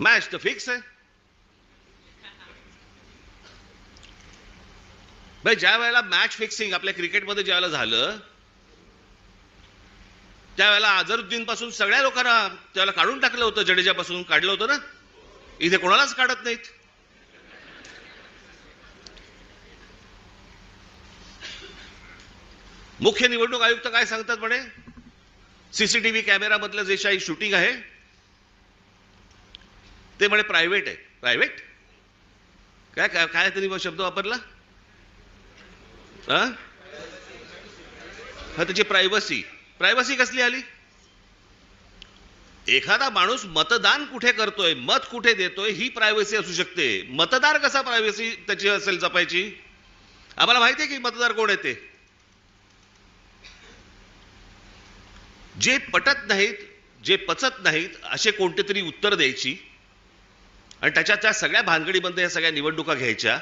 Match तर fix आहे ज्या वेळेला मॅच फिक्सिंग आपल्या क्रिकेटमध्ये ज्या वेळेला झालं त्यावेळेला अझरुद्दीन पासून सगळ्या लोकांना त्याला काढून टाकलं होतं जडेजापासून काढलं होतं ना. इथे कोणालाच काढत नाहीत. मुख्य निवडणूक आयुक्त काय सांगतात म्हणे? सीसीटीव्ही कॅमेरामधलं जे काही शूटिंग आहे ते म्हणे प्रायव्हेट आहे. प्रायव्हेट काय काय काय तरी मग शब्द वापरला? हा? हा त्याची प्रायव्हसी प्रायव्हसी कसली आली? एखादा माणूस मतदान कुठे करतोय मत कुठे देतोय ही प्रायव्हसी असू शकते. मतदार कसा प्रायव्हसी त्याची असेल जपायची? आम्हाला माहिती आहे की मतदार कोण येते जे पटत नाहीत जे पचत नाहीत असे कोणते तरी उत्तर द्यायची. आणि त्याच्या त्या सगळ्या भानगडीमध्ये या सगळ्या निवडणुका घ्यायच्या.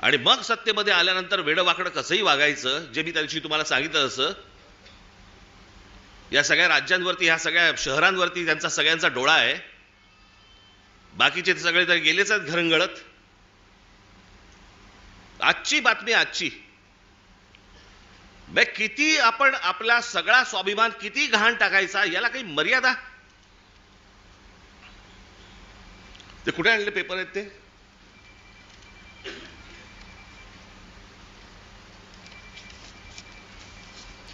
आणि मग सत्तेमध्ये आल्यानंतर वेडवाकडं कसंही वागायचं जे मी त्या दिवशी तुम्हाला सांगितलं असं या सगळ्या राज्यांवरती ह्या सगळ्या शहरांवरती त्यांचा सगळ्यांचा डोळा आहे. बाकीचे ते सगळे तर गेलेच आहेत घरंगळत. आजची बातमी आजची. म्हणजे किती आपण आपला सगळा स्वाभिमान किती घाण टाकायचा याला काही मर्यादा ते कुठे आणले पेपर आहेत ते?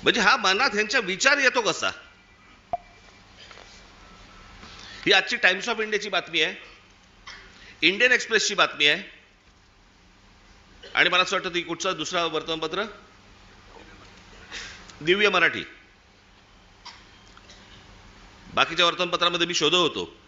म्हणजे हा मनात ह्यांचा विचार येतो कसा? ही आजची टाइम्स ऑफ इंडियाची बातमी आहे. इंडियन एक्सप्रेसची बातमी आहे. आणि मला असं वाटतं ती कुठचं? दुसरा वर्तमानपत्र? दिव्य मराठी. बाकीच्या वर्तमानपत्रामध्ये मी शोधत होतो.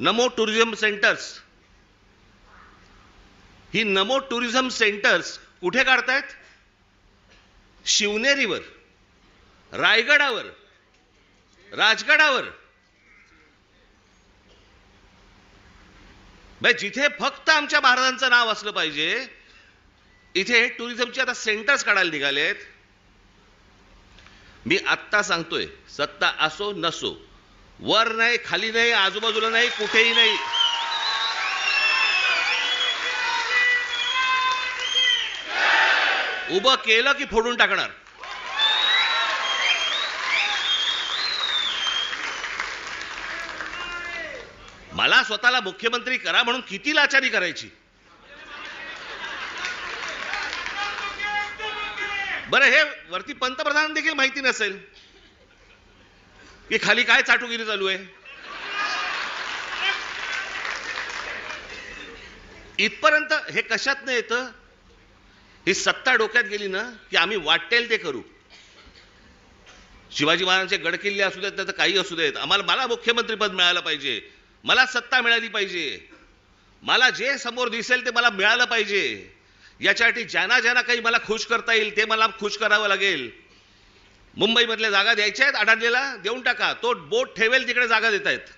Namo tourism centres. ही नमो टुरिझम सेंटर्स कुठे काढतायत? शिवनेरीवर रायगडावर राजगडावर. जिथे फक्त आमच्या महाराजांचं नाव असलं पाहिजे इथे टुरिझमचे आता सेंटर्स काढायला निघाले आहेत मी आत्ता सांगतोय सत्ता असो नसो वर नाही खाली नाही आजूबाजूला नाही कुठेही नाही. उभं केलं की फोडून टाकणार. मला स्वतःला मुख्यमंत्री करा म्हणून किती लाचारी करायची? बरं हे वरती पंतप्रधान देखील माहिती नसेल. की खाली काय चाटुगिरी चालू आहे? इथपर्यंत हे कशात नाही येतं? ही सत्ता डोक्यात गेली ना की आम्ही वाटेल ते करू. शिवाजी महाराजांचे गडकिल्ले असू देत तर काही असू देत. आम्हाला मला मुख्यमंत्रीपद मिळालं पाहिजे. मला सत्ता मिळाली पाहिजे. मला जे समोर दिसेल ते मला मिळालं पाहिजे. याच्यासाठी ज्यांना ज्यांना काही मला खुश करता येईल ते मला खुश करावं लागेल. मुंबईमधल्या जागा द्यायच्या आहेत आढळलेला देऊन टाका. तो बोट ठेवेल तिकडे जागा देत आहेत